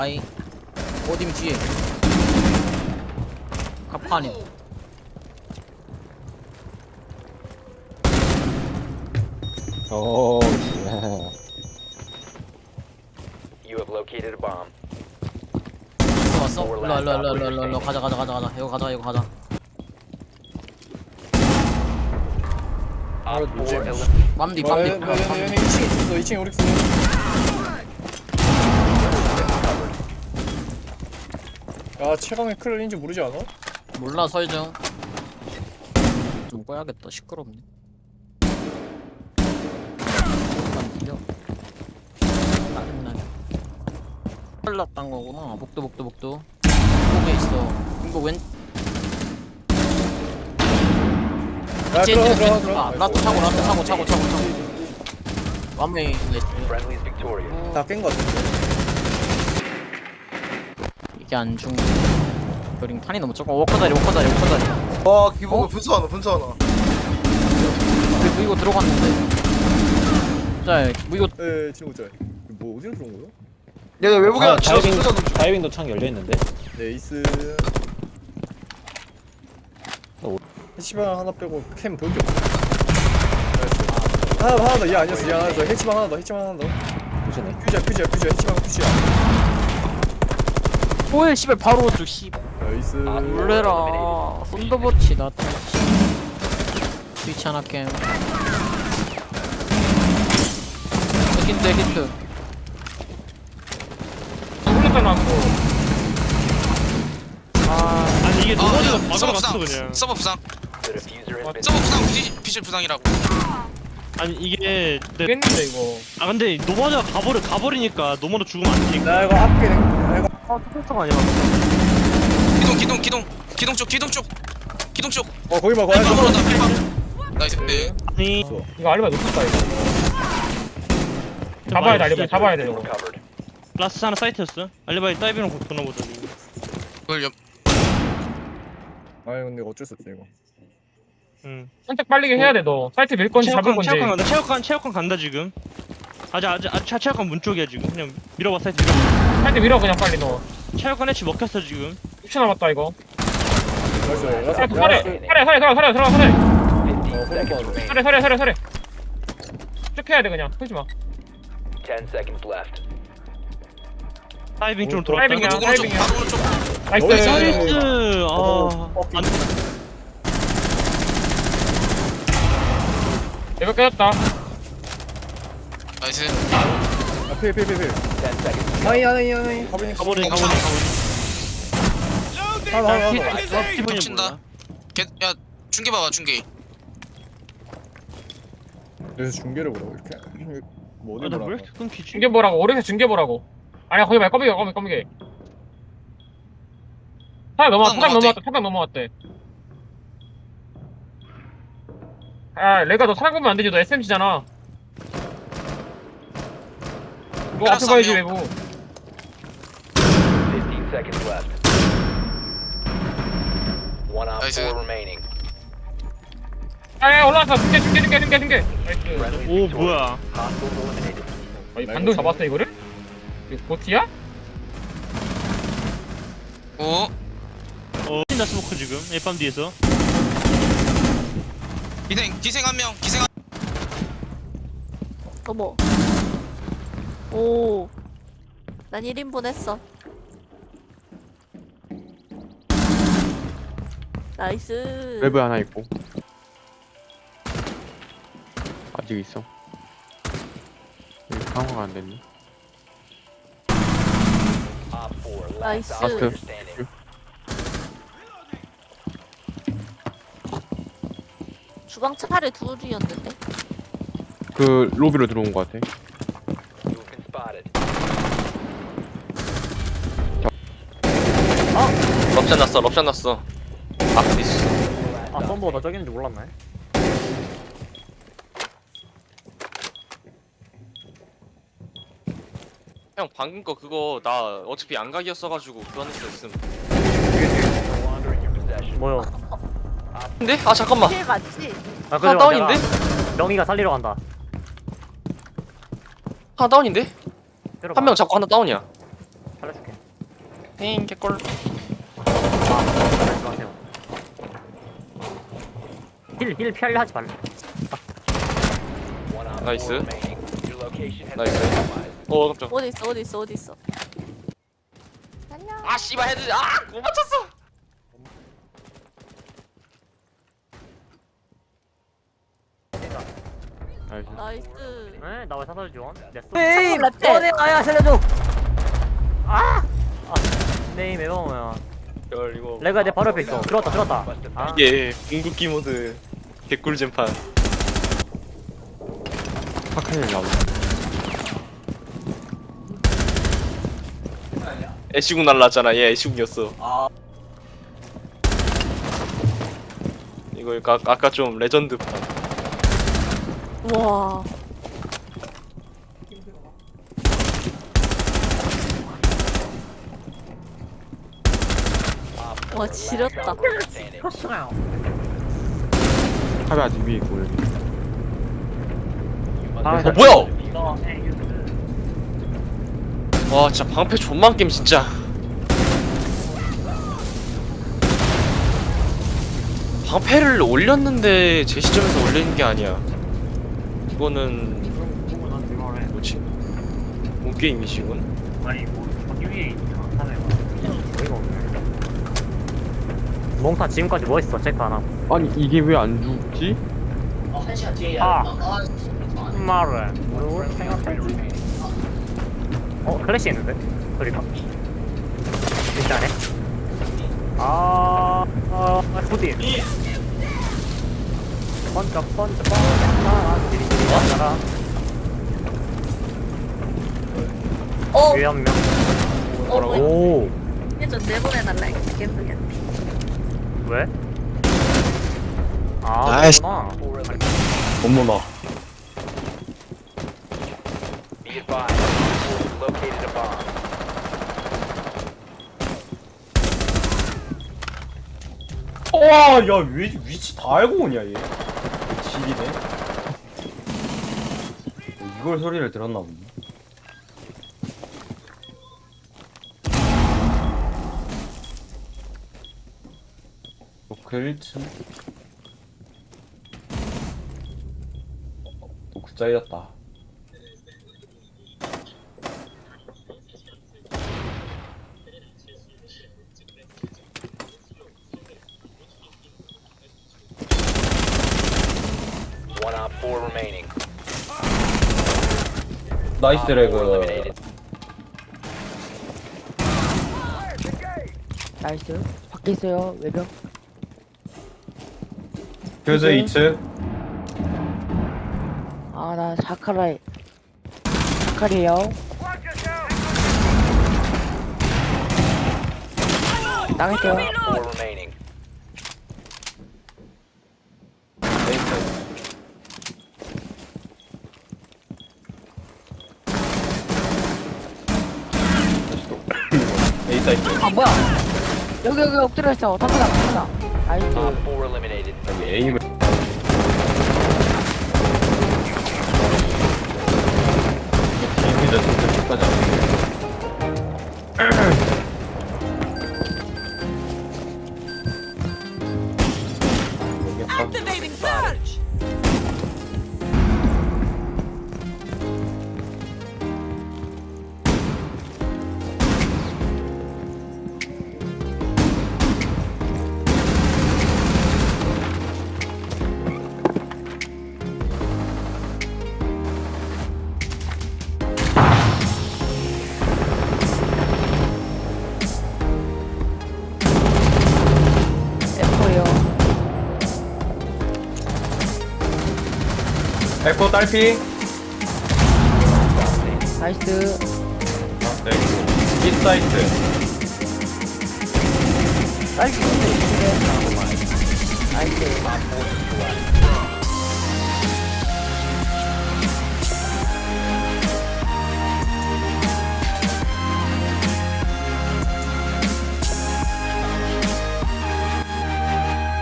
빠이 어디면 뒤에 카파님 오, You have located a bomb. 왔어? 일로 일로 일로 일로 일로 일로 가자 가자 가자 가자 이거 가자 이거 가자 Op 4 뭐지? eliminated. 어, 얘네, 얘네 2층에 있었어, 2층에 오릭스. 야, 최강의 클린지 모르지 않아? 몰라 설정 좀 꺼야겠다 시끄럽네 안 들려 짜증나게 흘렀단 거구나 복도 복도 복도 복에 있어 이거 왼 야, 쟤, 들어가, 쟤, 들어가, 쟤. 들어가. 아, 라트 차고 라트 차고 차고 차고 차고 완메이 레트 Friendly's victorious. 다 깬 거 같은데. 이게 안 죽네 그림 탄이 너무 적어 워커다리 워커다리 워커다리 와 기본 어? 분수 하나 분수 하나 근데 무이고 들어갔는데 자 무이고 에, 지금 보자. 뭐, 어디로 들어온 거야? 얘네 외국에 아, 지나서 다이빙, 다이빙도 창 열려있는데? 네이스. 해치방 하나 빼고 캠 볼게 없어. 나이스. 하나 더, 하나 더. 얘 아니었어, 얘 하나 더. 해치방 하나 더, 해치방 하나 더. 보시네. 퓨즈야, 퓨즈야, 퓨즈야. 해치방 퓨즈야. 오일 씨발 바로 저 씨. 나이스. 놀래라. 썬더버치 나타 스위치 하나 캠 힌트 힌트 아니 이게 노머리가 아, 막으러 서버 갔어 부상 그냥. 서버 부상. been 서버 부상 피, 피실 부상이라고. 아니 이게 내, 겠는데 이거 아 근데 노머리가 가버려 가버리니까 노머리 죽으면 안 되니까. 나 이거 나 이거 아 특별성 아니야 기동 기동 기동. 기동 쪽 기동 쪽. 기동 쪽. 어 거기 봐 거기 봐. 나이스 네. 아니. 이거 알리바 놓쳤다 이거. 잡아야 돼 알리바 잡아야 돼 이거. 라스 하나 사이트였어 알리바이 다이빙으로 돌아보자 지금. 그걸 옆. 아니 근데 어쩔 수 없어 이거. 응. 선택 빨리 해야 돼너. 사이트 밀 건지 잡을 체육관 건지. 체육관 간다 체육관 체육관 간다 지금 아직 아직 아직 차- 체육관 문 쪽이야 지금 그냥 밀어봐 사이트 밀어 사이트 밀어 그냥 빨리 너 체육관 해치 먹혔어 지금 6초 남았다 이거 나이스 야, 살해 야, 살해 살해 살해 살해 살해 살해 15 어, seconds hold on. remaining. 살해 살해 살해 살해 쭉 해야 돼 그냥 풀지 마 10 seconds left. 다이빙 쪽으로 어, 돌았다 다이빙이야. 오른쪽 오른쪽 다이빙이야. 바로 오른쪽 나이스 나이스. 나이스 어, 아 안- 내가 깨졌다 나이스 필필필필 10 seconds. 하이 하이 하이 가보니 가버리 가버리 가버리 하나 하나 아, 겹친다 개, 야 중계 봐봐 중계 여기서 중계를 보라고 이렇게 뭐왜 보라고 이렇게 끊기지? 중계 보라고 오른쪽 중계 보라고 아니야 거기 말고 껌이게 껌이 껌이게 사람 넘어왔 넘어왔다 넘어왔대. 사람 넘어왔대 아 레가 너 사람 보면 안 되지 너 SMC잖아 너 앞에 봐야지 형. 외부 15 seconds left. One op Nice. 4 remaining. 아 올라왔어 중계 중계 중계 중계 중계 나이스 Friendly 오 victorious. 뭐야 Hostiles eliminated. 아니 반동 잡았어 이거를? 이거 보티야? 오 어 나 스모크 지금 앱밤 뒤에서 기생 기생 한명 기생 한 어머. 오. 난 1인분 했어. 나이스. 외부에 하나 있고 아직 있어 여기 강화가 안 됐네 Op 4 last Nice. operator Nice. standing. 주방 차례 둘이었는데. 그 로비로 들어온 것 같아 You have been spotted. 럽션 났어 럽션 났어 앞에 있어 아, 썸버 나 저기인지 몰랐네 형 방금 거 그거 나 어차피 양각이었어가지고 있음 in your possession. 뭐요? 근데? 아 잠깐만 킬 맞지? 아 하나 다운인데? 명이가 살리러 간다 하나 다운인데? 한 명 잡고 하나 다운이야 살려줄게 힝 개꿀 힐힐 피하려 하지 말래 been compromised. 어 깜짝. 어디 있어 어디 있어 어디 있어? 안녕. 아 씨발 헤드 아못 맞췄어. 나이스. 나이스. 에? 나왜 사설 지원? 내 쏘. 에이 뻔해 아야 살려줘. 아! 아! 네임 에버 뭐야? 열 이거. 레가 내 바로 옆에 있어. 들어왔다 들어왔다. 아 이게 궁극기 모드 개꿀 잼판 파카를 나오네. 애쉬궁 날랐잖아 얘 애쉬궁이었어 이거 아까, 아까 좀 레전드판 와 와 지렸다 탑이 아직 위에 있고 여기. 아, 어 뭐야 와 진짜 방패 존만 게임 진짜 방패를 올렸는데 제 시점에서 올리는 게 아니야 이거는 뭐지? 뭔 게임이시군? 아니 뭐 위에 있냐 카메라 어이가 없네 몽타 지금까지 뭐 했어? 체크 안 하고. 아니 이게 왜 안 죽지? 아 말을 뭘 생각했지? 어 클래시 했는데? 소리가 일단에. 아... 아... 후디. 번쩍 번쩍 번쩍. 디리디리 나가라 어? 위에 한명. 어 뭐야? 오. 좀 내보내달라. 했지 겜북이 왜? 아 아이씨. 그렇구나 Four eliminated. 어머나 Be advised. Four has located a bomb. 와 야 위, 위치 다 알고 오냐 얘 지리네 이걸 소리를 들었나 보네 노크 1층 노크 짜이렸다 One op four remaining. 나이스 레그. 나이스 밖에 있어요 외벽 교수 2층 아 나 자카라이. 자카리에요. 나갈게요. Four remaining. A 사이트 아 뭐야? 여기 여기 엎드려 있어 Op four eliminated. 아 에코 딸피. 나이스. 네. 이 사이트 나이스 나이스